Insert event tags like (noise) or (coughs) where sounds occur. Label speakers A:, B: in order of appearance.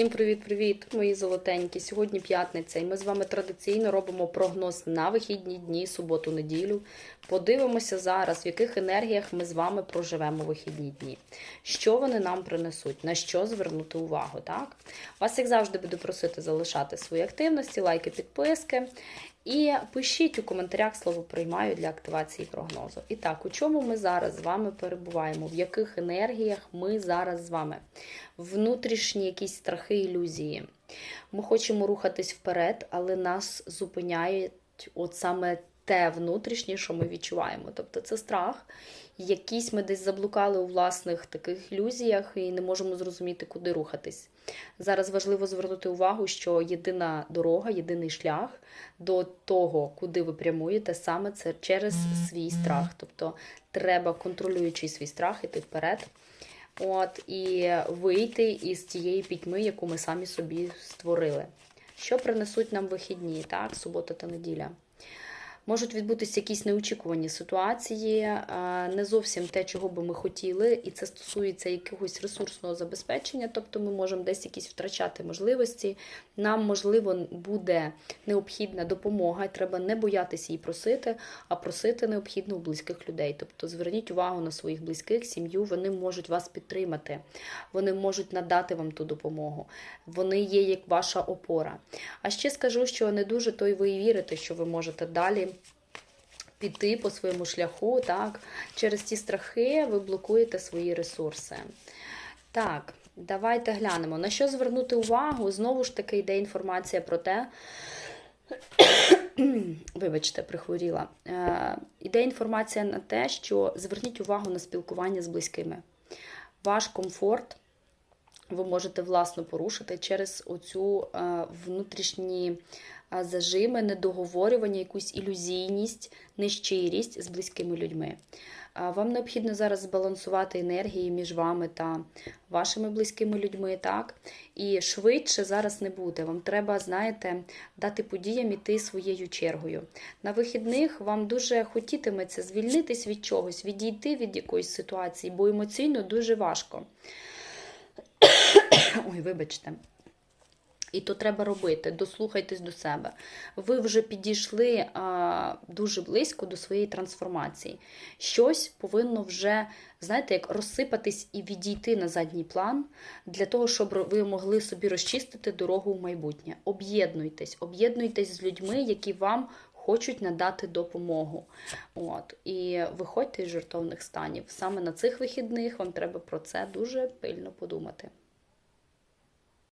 A: Всім привіт-привіт, мої золотенькі. Сьогодні п'ятниця, і ми з вами традиційно робимо прогноз на вихідні дні, суботу-неділю. Подивимося зараз, в яких енергіях ми з вами проживемо вихідні дні. Що вони нам принесуть, на що звернути увагу. так? Вас, як завжди, буду просити залишати свої активності, лайки, підписки. І пишіть у коментарях слово приймаю для активації прогнозу. І так, у чому ми зараз з вами перебуваємо? В яких енергіях ми зараз з вами? Внутрішні якісь страхи, ілюзії. Ми хочемо рухатись вперед, але нас зупиняють от саме те внутрішнє, що ми відчуваємо. Тобто це страх. Якісь ми десь заблукали у власних таких ілюзіях і не можемо зрозуміти, куди рухатись. Зараз важливо звернути увагу, що єдина дорога, єдиний шлях до того, куди ви прямуєте, саме це через свій страх. Тобто треба, контролюючи свій страх, іти вперед. От, і вийти із тієї пітьми, яку ми самі собі створили. Що принесуть нам вихідні, так, субота та неділя? Можуть відбутися якісь неочікувані ситуації, не зовсім те, чого би ми хотіли, і це стосується якогось ресурсного забезпечення, тобто ми можемо десь якісь втрачати можливості. Нам, можливо, буде необхідна допомога, треба не боятися її просити, а просити необхідно у близьких людей. Тобто зверніть увагу на своїх близьких, сім'ю, вони можуть вас підтримати, вони можуть надати вам ту допомогу. Вони є як ваша опора. А ще скажу, що не дуже то й ви вірите, що ви можете далі піти по своєму шляху, так, через ті страхи ви блокуєте свої ресурси. Так, давайте глянемо. На що звернути увагу? Знову ж таки йде інформація про те. (coughs) Вибачте, прихворіла. Е, Іде інформація на те, що зверніть увагу на спілкування з близькими. Ваш комфорт ви можете власно порушити через оцю е, внутрішні е, зажими, недоговорювання, якусь ілюзійність, нещирість з близькими людьми. Е, Вам необхідно зараз збалансувати енергії між вами та вашими близькими людьми, так? І швидше зараз не буде. Вам треба, знаєте, дати подіям іти своєю чергою. На вихідних вам дуже хотітиметься звільнитись від чогось, відійти від якоїсь ситуації, бо емоційно дуже важко. Вибачте. І то треба робити, дослухайтесь до себе. Ви вже підійшли а, дуже близько до своєї трансформації. Щось повинно вже, знаєте, як розсипатись і відійти на задній план для того, щоб ви могли собі розчистити дорогу в майбутнє. Об'єднуйтесь, об'єднуйтесь з людьми, які вам хочуть надати допомогу. От. І виходьте із жертовних станів. Саме на цих вихідних вам треба про це дуже пильно подумати.